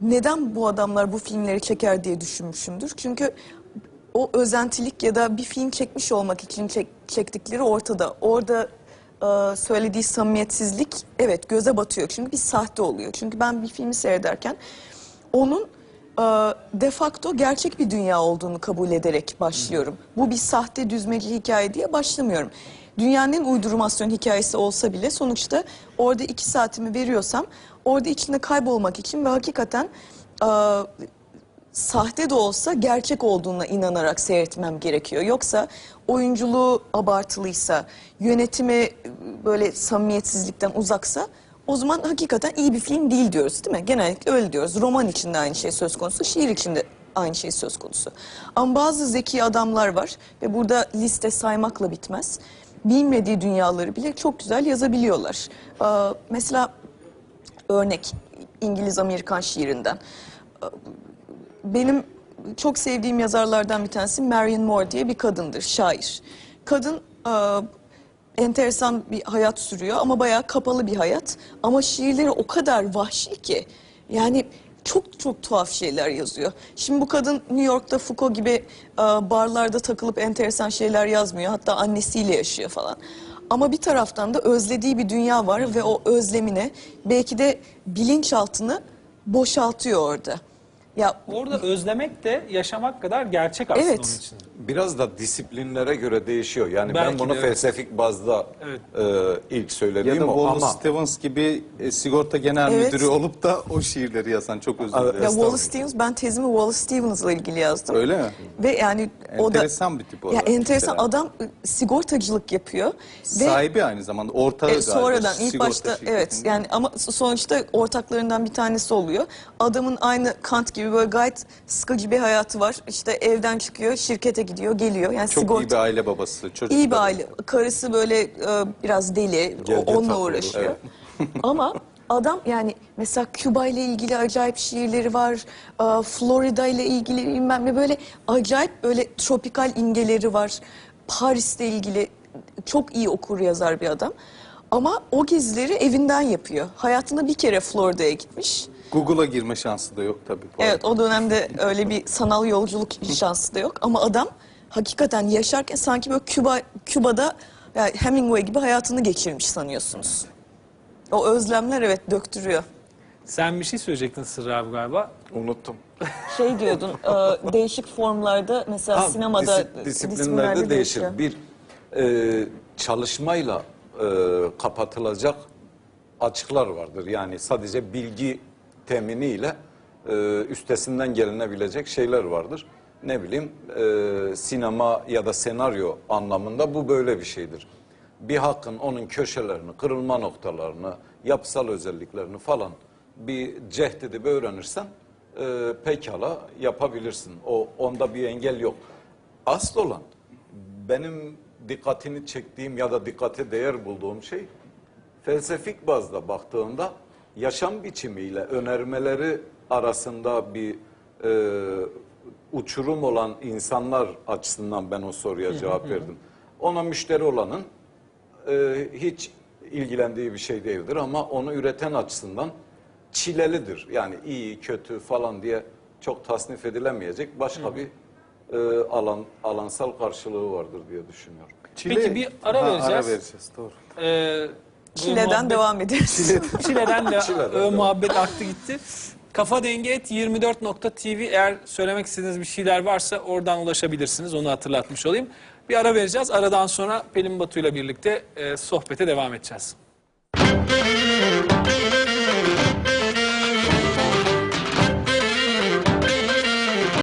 neden bu adamlar bu filmleri çeker diye düşünmüşümdür. Çünkü o özentilik ya da bir film çekmiş olmak için çek- çektikleri ortada. Orada e, söylediği samimiyetsizlik evet göze batıyor. Çünkü bir sahte oluyor. Çünkü ben bir filmi seyrederken onun e, de facto gerçek bir dünya olduğunu kabul ederek başlıyorum. Bu bir sahte düzmece hikaye diye başlamıyorum. Dünyanın en uydurmasyon hikayesi olsa bile sonuçta orada iki saatimi veriyorsam orada içinde kaybolmak için ve hakikaten e, sahte de olsa gerçek olduğuna inanarak seyretmem gerekiyor. Yoksa oyunculuğu abartılıysa, yönetimi böyle samimiyetsizlikten uzaksa o zaman hakikaten iyi bir film değil diyoruz değil mi? Genellikle öyle diyoruz. Roman içinde aynı şey söz konusu, şiir içinde aynı şey söz konusu. Ama bazı zeki adamlar var ve burada liste saymakla bitmez. Bilmediği dünyaları bile çok güzel yazabiliyorlar. Ee, mesela örnek İngiliz-Amerikan şiirinden benim çok sevdiğim yazarlardan bir tanesi Marion Moore diye bir kadındır, şair. Kadın enteresan bir hayat sürüyor ama bayağı kapalı bir hayat. Ama şiirleri o kadar vahşi ki yani çok çok tuhaf şeyler yazıyor. Şimdi bu kadın New York'ta Foucault gibi e, barlarda takılıp enteresan şeyler yazmıyor. Hatta annesiyle yaşıyor falan. Ama bir taraftan da özlediği bir dünya var ve o özlemine belki de bilinçaltını boşaltıyor orada. Ya Orada özlemek de yaşamak kadar gerçek aslında Evet. onun için. Biraz da disiplinlere göre değişiyor. Yani Belki ben bunu de, evet. felsefik bazda Evet. e, ilk Ya söylediğim da o Wallace ama Stevens gibi e, sigorta genel Evet. müdürü olup da o şiirleri yazan çok özür dilerim. Ya Wallace Stevens, ben tezimi Wallace Stevens'la ilgili yazdım. Öyle mi? Ve yani o da... Enteresan bir tip o Ya da. enteresan Mesela. adam ı, sigortacılık yapıyor. Ve Sahibi aynı zamanda ortağı e, galiba. sonradan ilk sigorta başta şirketinin. evet yani ama sonuçta ortaklarından bir tanesi oluyor. Adamın aynı Kant gibi böyle gayet sıkıcı bir hayatı var. İşte evden çıkıyor, şirkete gidiyor, geliyor. Yani çok sigorta iyi bir aile babası. Çocukları. İyi bir aile. Karısı böyle e, biraz deli, Gel, gel onunla tatlı uğraşıyor. olur. Ama adam yani mesela Küba ile ilgili acayip şiirleri var. e, Florida ile ilgili bilmem ne böyle acayip böyle tropikal imgeleri var. Paris'le ilgili çok iyi okur yazar bir adam. Ama o gezileri evinden yapıyor. Hayatında bir kere Florida'ya gitmiş. Google'a girme şansı da yok tabii. bu Evet o dönemde öyle bir sanal yolculuk şansı da yok ama adam hakikaten yaşarken sanki böyle Küba Küba'da yani Hemingway gibi hayatını geçirmiş sanıyorsunuz. O özlemler evet döktürüyor. Sen bir şey söyleyecektin Sırrı abi galiba. unuttum. Şey diyordun e, değişik formlarda mesela Ha, sinemada disi- disiplinlerde değişir. Bir e, çalışmayla e, kapatılacak açıklar vardır. Yani sadece bilgi teminiyle e, üstesinden gelinebilecek şeyler vardır. Ne bileyim e, sinema ya da senaryo anlamında bu böyle bir şeydir. Bir hakkın onun köşelerini, kırılma noktalarını, yapısal özelliklerini falan bir cehd edip öğrenirsen e, pekala yapabilirsin. O onda bir engel yok. Asıl olan benim dikkatini çektiğim ya da dikkate değer bulduğum şey felsefik bazda baktığında yaşam biçimiyle önermeleri arasında bir e, uçurum olan insanlar açısından ben o soruya cevap verdim. Ona müşteri olanın e, hiç ilgilendiği bir şey değildir ama onu üreten açısından çilelidir. Yani iyi, kötü falan diye çok tasnif edilemeyecek başka bir e, alan alansal karşılığı vardır diye düşünüyorum. Çile- Peki bir ara Ha, vereceğiz. Ara vereceğiz doğru. Ee, Çileden muhabbet- devam ederiz. Çileden de Çileden e, muhabbet aktı gitti. Kafa Dengi et 24.tv eğer söylemek istediğiniz bir şeyler varsa oradan ulaşabilirsiniz. Onu hatırlatmış olayım. Bir ara vereceğiz. Aradan sonra Pelin Batu ile birlikte e, sohbete devam edeceğiz.